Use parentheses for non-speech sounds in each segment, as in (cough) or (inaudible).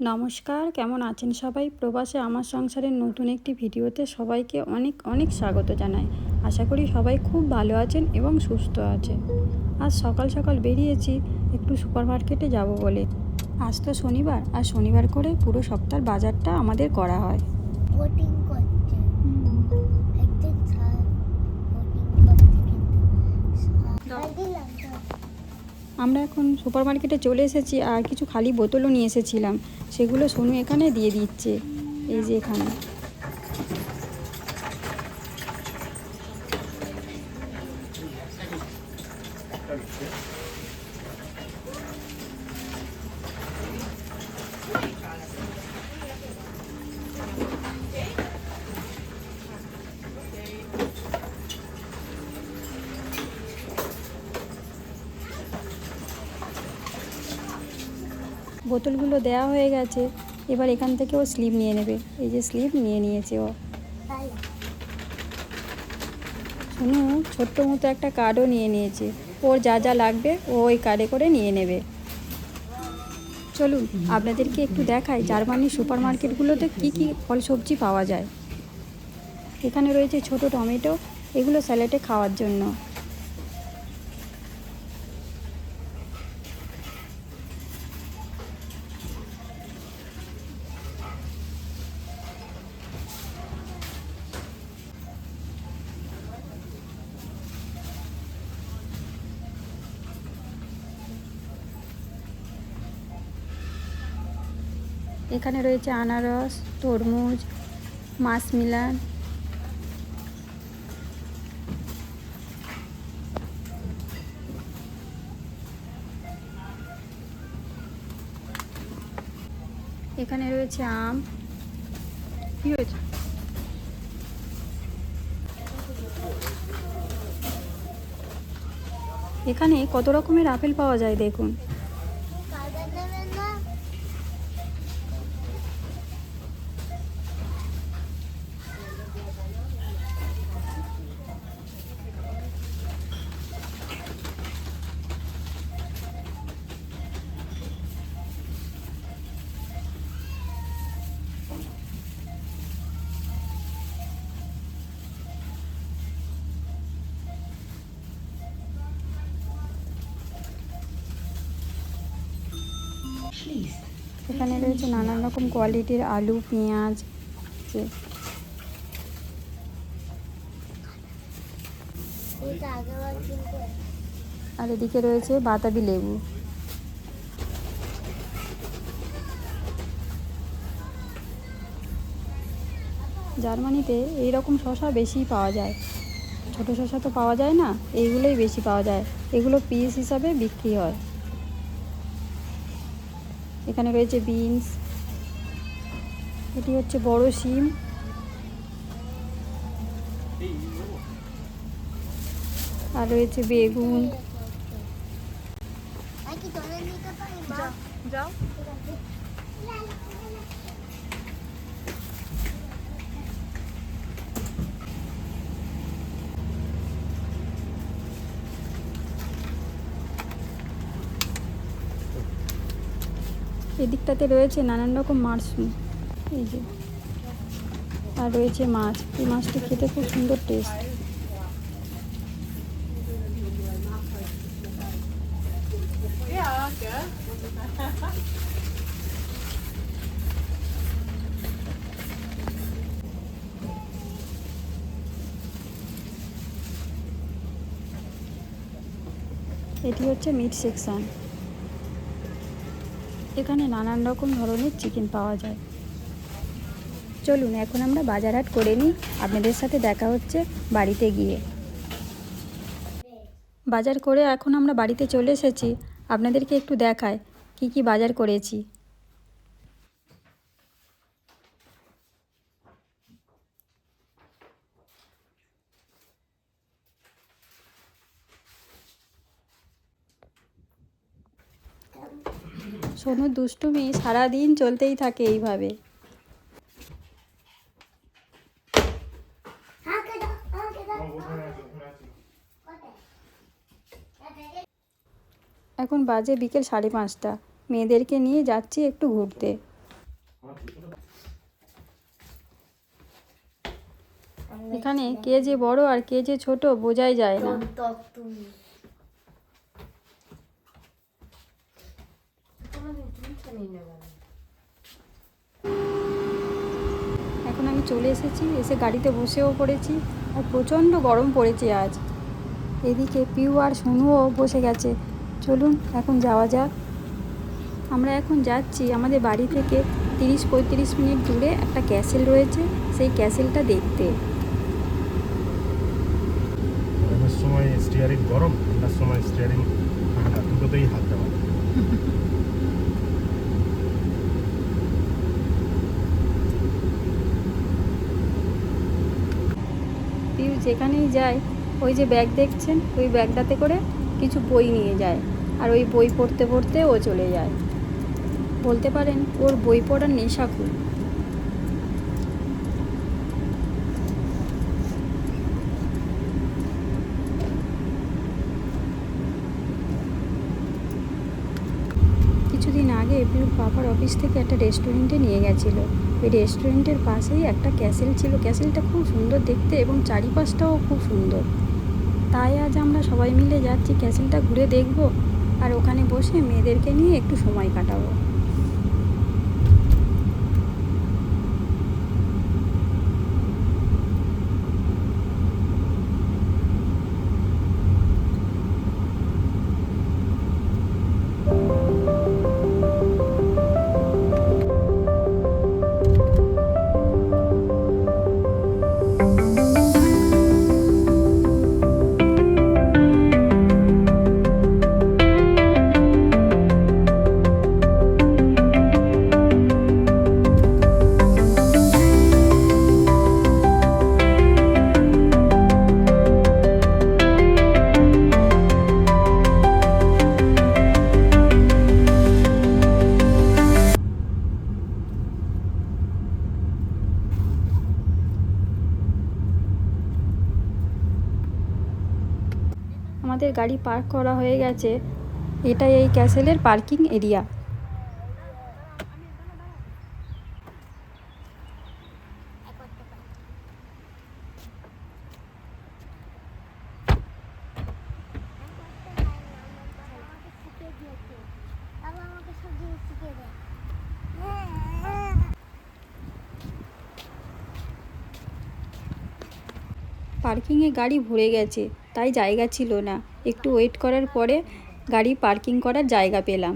নমস্কার কেমন আছেন সবাই? প্রবাসে আমার সংসারের নতুন একটি ভিডিওতে সবাইকে অনেক অনেক স্বাগত জানাই। আশা করি সবাই খুব ভালো আছেন এবং সুস্থ আছে আজ সকাল সকাল বেরিয়েছি একটু সুপার মার্কেটে যাব বলে। আজ তো শনিবার আর শনিবার করে পুরো সপ্তাহের বাজারটা আমাদের করা হয়। দিলাম। আমরা এখন সুপার মার্কেটে চলে এসেছি আর কিছু খালি বোতলও নিয়ে এসেছিলাম। সেগুলো সোনু এখানে দিয়ে দিচ্ছে। এই যে এখানে। বোতলগুলো দেওয়া হয়ে গেছে, এবার এখান থেকে ও স্লিপ নিয়ে নেবে। এই যে স্লিপ নিয়ে নিয়েছে ও। শুনু, ছোট্ট মতো একটা কার্ডও নিয়ে নিয়েছে। ওর যা যা লাগবে ও ওই কার্ডে করে নিয়ে নেবে। চলুন, আপনাদেরকে একটু দেখাই, জার্মানির সুপার মার্কেটগুলোতে কী কী ফল সবজি পাওয়া যায়। এখানে রয়েছে ছোট টমেটো, এগুলো স্যালাডে খাওয়ার জন্য। এখানে রয়েছে আনারস, তরমুজ মাছমিলান এখানে রয়েছে আম। কি হয়েছে? এখানে কত রকমের আপেল পাওয়া যায় দেখুন। এখানে রয়েছে নানান রকম কোয়ালিটির আলু পেঁয়াজ আর এদিকে রয়েছে বাতাবি লেবু। জার্মানিতে এই রকম শশা বেশি পাওয়া যায়। ছোট শশা তো পাওয়া যায় না এইগুলোই বেশি পাওয়া যায়। এগুলো পিস হিসাবে বিক্রি হয়। এখানে রয়েছে বিনস এটি হচ্ছে বড় শিম। আর রয়েছে বেগুন। যাও। এদিকটাতে রয়েছে নানান রকম মাশরুম এই যে। আর রয়েছে মাছ। এই মাছটি খেতে খুব সুন্দর টেস্ট এটি হচ্ছে মিট সেকশন এখানে নানান রকম ধরনের চিকেন পাওয়া যায়। চলুন, এখন আমরা বাজার হাট করে নিই। আপনাদের সাথে দেখা হচ্ছে বাড়িতে গিয়ে। বাজার করে এখন আমরা বাড়িতে চলে এসেছি। আপনাদেরকে একটু দেখায় কি কি বাজার করেছি। সোনুর দুষ্টুমি সারাদিন চলতেই থাকে এইভাবে। এখন বাজে বিকেল সাড়ে পাঁচটা। মেয়েদেরকে নিয়ে যাচ্ছি একটু ঘুরতে। এখানে কে যে বড় আর কে যে ছোট বোঝাই যায় না। এখন আমি চলে এসেছি এসে গাড়িতে বসেও পড়েছি আর প্রচণ্ড গরম পড়েছে আজ। এদিকে পিউ আর সোনুও বসে গেছে। চলুন এখন যাওয়া যাক। আমরা এখন যাচ্ছি আমাদের বাড়ি থেকে তিরিশ পঁয়ত্রিশ মিনিট দূরে একটা ক্যাসেল রয়েছে সেই ক্যাসেলটা দেখতে। সময় স্টিয়ারিং গরম সময় স্টিয়ারিং দুটোতেই হাত দেওয়া (laughs) পিউ যেখানেই যায়, ওই যে ব্যাগ দেখছেন, ওই ব্যাগটাতে করে কিছু বই নিয়ে যায় আর ওই বই পড়তে পড়তে ও চলে যায়। বলতে পারেন, ওর বই পড়ার নেশা খুব। পিউর পাপার অফিস থেকে একটা রেস্টুরেন্টে নিয়ে গেছিল। ওই রেস্টুরেন্টের পাশেই একটা ক্যাসেল ছিল। ক্যাসেলটা খুব সুন্দর দেখতে এবং চারিপাশটাও খুব সুন্দর। তাই আজ আমরা সবাই মিলে যাচ্ছি ক্যাসেলটা ঘুরে দেখব আর ওখানে বসে মেয়েদেরকে নিয়ে একটু সময় কাটাবো। গাড়ি পার্ক করা হয়ে গেছে। এটাই এই ক্যাসেলের পার্কিং এরিয়া। পার্কিংয়ে গাড়ি ভরে গেছে, তাই জায়গা ছিল না। একটু ওয়েট করার পরে গাড়ি পার্কিং করার জায়গা পেলাম।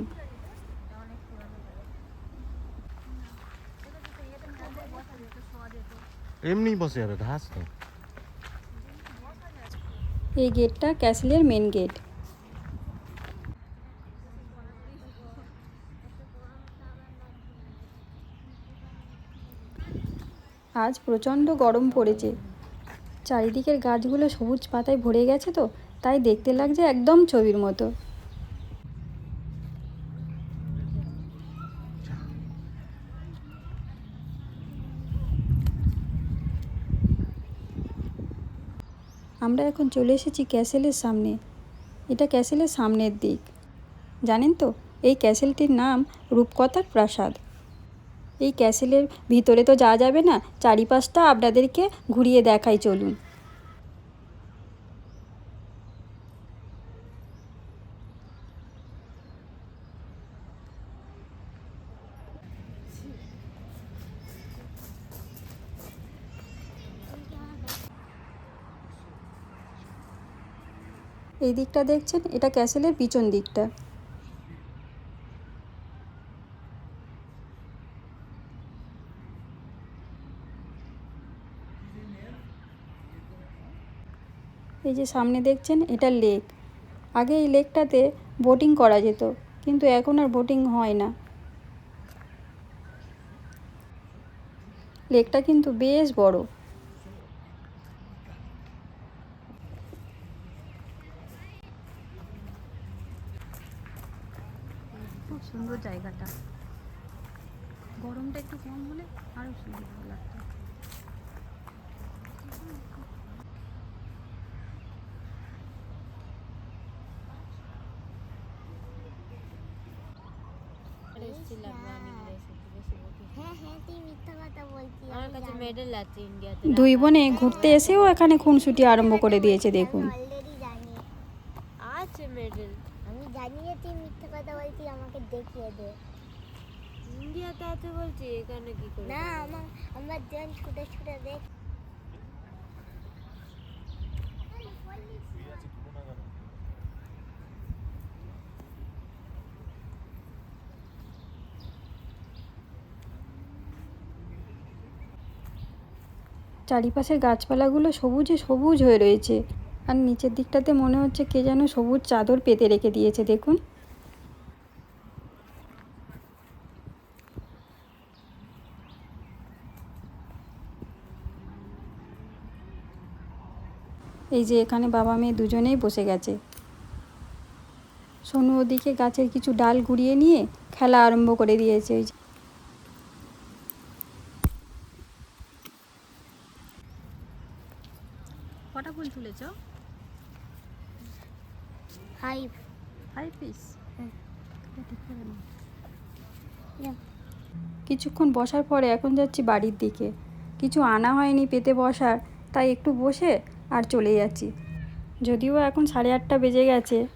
এমনি বসে যাবে ঘাস তো। এই গেটটা ক্যাসেলের মেন গেট আজ প্রচণ্ড গরম পড়েছে। চারিদিকের গাছগুলো সবুজ পাতায় ভরে গেছে তো তাই দেখতে লাগছে একদম ছবির মতো। আমরা এখন চলে এসেছি ক্যাসেলের সামনে। এটা ক্যাসেলের সামনের দিক। জানেন তো, এই ক্যাসেলটির নাম রূপকথার প্রাসাদ। এই ক্যাসেলের ভিতরে তো যাওয়া যাবে না, চারিপাশটা আপনাদেরকে ঘুরিয়ে দেখাই চলুন। এই দিকটা দেখছেন? এটা ক্যাসেলের পিছন দিকটা। এই যে সামনে দেখছেন, এটা লেক। আগে এই লেকটাতে বোটিং করা যেত, কিন্তু এখন আর বোটিং হয় না। লেকটা কিন্তু বেশ বড় খুব সুন্দর জায়গাটা গরমটা একটু কম হলে আরও সুন্দর লাগতো এসেছিলাম রানিং রেসে বেশি বকি হ্যাঁ হ্যাঁ তুই মিথ্যা কথা বলছিস আমার আমি কাছে জানি। মেডেল আছে ইন্ডিয়াতে দুই বোনে ঘুরতে এসেও এখানে খুনসুটি আরম্ভ করে দিয়েছে দেখুন। আমি জানি আছে মেডেল। আমি জানি যে তুই মিথ্যা কথা বলছিস আমাকে দেখিয়ে দে। ইন্ডিয়াতে আছে বলছি এখানে কি করে না আমার আমার জন ছুটে ছুটে দেখ। চারিপাশের গাছপালাগুলো সবুজে সবুজ হয়ে রয়েছে। আর নিচের দিকটাতে মনে হচ্ছে কে যেন সবুজ চাদর পেতে রেখে দিয়েছে দেখুন। এই যে এখানে বাবা মেয়ে দুজনেই বসে গেছে। সোনু ওদিকে গাছের কিছু ডাল গুড়িয়ে নিয়ে খেলা আরম্ভ করে দিয়েছে। ওই যে কটা ফুল তুলেছ? ফাইভ ফাইভ পিস কিছুক্ষণ বসার পরে এখন যাচ্ছি বাড়ির দিকে। কিছু আনা হয়নি পেতে বসার তাই একটু বসে আর চলে যাচ্ছি। যদিও এখন সাড়ে আটটা বেজে গেছে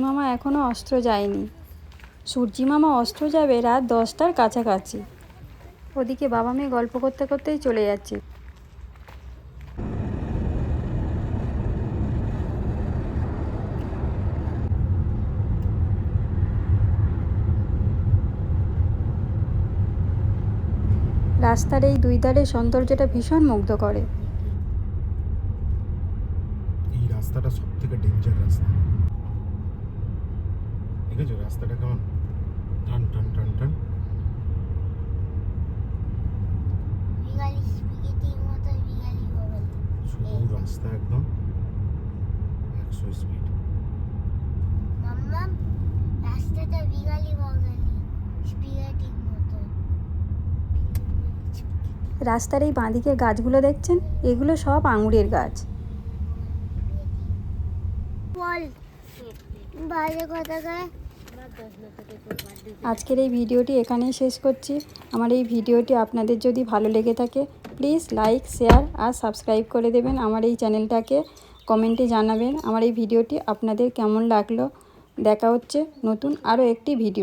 মামা এখনও অস্ত্র যায়নি। মামা অস্ত্র যাবে রাত দশটার কাছাকাছি। ওদিকে বাবা মেয়ে গল্প করতে করতেই চলে যাচ্ছে। রাস্তার এই দুই ধারে সৌন্দর্যটা ভীষণ মুগ্ধ করে এই রাস্তাটা সব থেকে ডেঞ্জার রাস্তা। দেখেছ রাস্তাটা কেমন? টান টান টান টান। রাস্তা একদম। একশো স্পিড মাম্মা রাস্তাটা বিগালি বগলি স্পিগেটির মতো। রাস্তার এই বাঁদিকের গাছগুলো দেখছেন? এগুলো সব আঙুরের গাছ। বল। বাজে কথা আজকের এই ভিডিওটি এখানেই শেষ করছি। আমার এই ভিডিওটি আপনাদের যদি ভালো লেগে থাকে প্লিজ লাইক শেয়ার আর সাবস্ক্রাইব করে দেবেন আমার এই চ্যানেলটাকে। কমেন্টে জানাবেন আমার এই ভিডিওটি আপনাদের কেমন লাগল। দেখা হচ্ছে নতুন আরও একটি ভিডিও